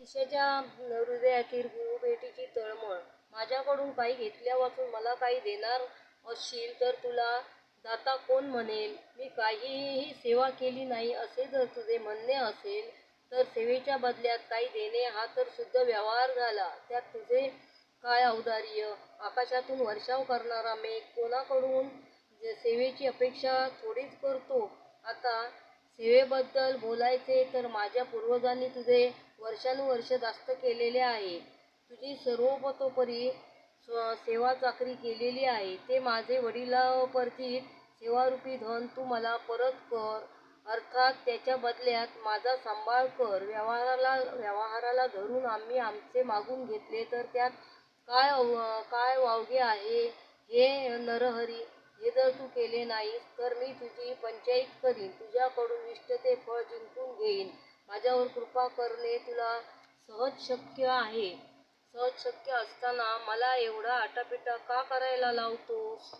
शिष्याच्या हृदयातील गुरुभेटीची तळमळ. माझ्याकडून काही घेतल्यावाचून मला काही देणार असशील तर तुला दाता कोण म्हणेल? मी काहीही सेवा केली नाही असे जर तुझे म्हणणे असेल तर सेवेच्या बदल्यात काही देणे हा तर शुद्ध व्यवहार झाला. त्यात तुझे काय औदार्य? आकाशातून वर्षाव करणारा मेघ कोणाकडून सेवेची अपेक्षा थोडीच करतो? आता सेवेबद्दल बोलायचे तर माझ्या पूर्वजांनी तुझे वर्षानुवर्ष जास्त केलेले आहे. तुझी सर्वतोपरी स्व सेवा चाकरी केलेली आहे. ते माझे वडिलोपार्जित सेवारूपी धन तू मला परत कर. अर्थात त्याच्या बदल्यात माझा सांभाळ कर. व्यवहाराला व्यवहाराला धरून आम्ही आमचे मागून घेतले तर त्यात काय काय वावगे आहे? हे नरहरी हे जर तू केले नाहीस तर मी तुझी पंचाईत करीन. तुझ्याकडून इष्ट ते फळ जिंकून घेईन. माझ्यावर कृपा करणे तुला सहज शक्य आहे. सहज शक्य असताना मला एवढा आटापिटा का करायला लावतोस?